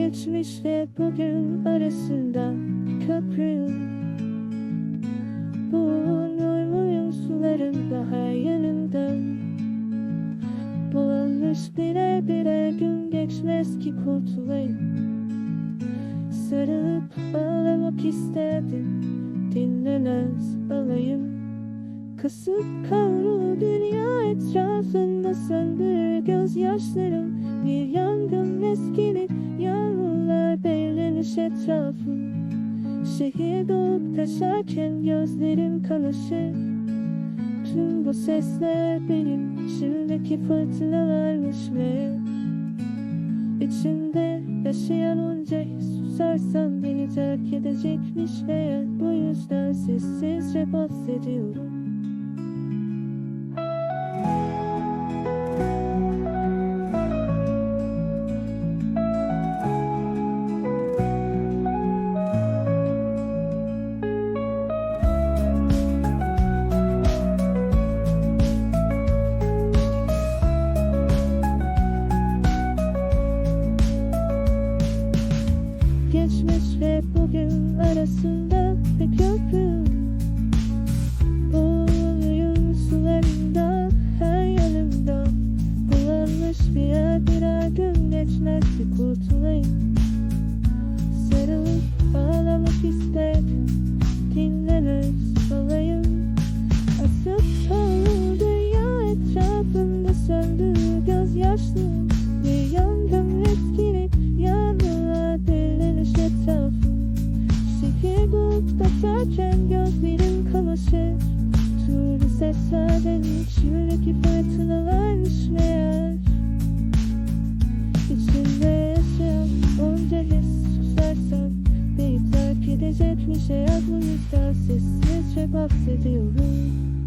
Geçmiş ve bugün arasında köprü. Bu uyumuyum suların daha yanında. Bulanmış bire bire gün geçmez ki kurtulayım. Sarılıp ağlamak isterdim Dinlemez alayım Kasıp kavrulu dünya etrafında söndürür gözyaşlarım. Bir yangın belirlenmiş etrafım Şehir dolup taşarken gözlerim kanaşır Tüm bu sesler benim içimdeki fırtınalarmış ve İçimde yaşayan onca susarsam beni terk edecekmiş. Ve Bu yüzden sessizce bahsediyorum arasında bir köprü taşarken gözlerim kamaşır. Türlü seslerden içimdeki fırtınalarmış meğer İçimde yaşayan onca his susarsan Beni terk edecekmiş hayat bu yüzden sessizce bahsediyorum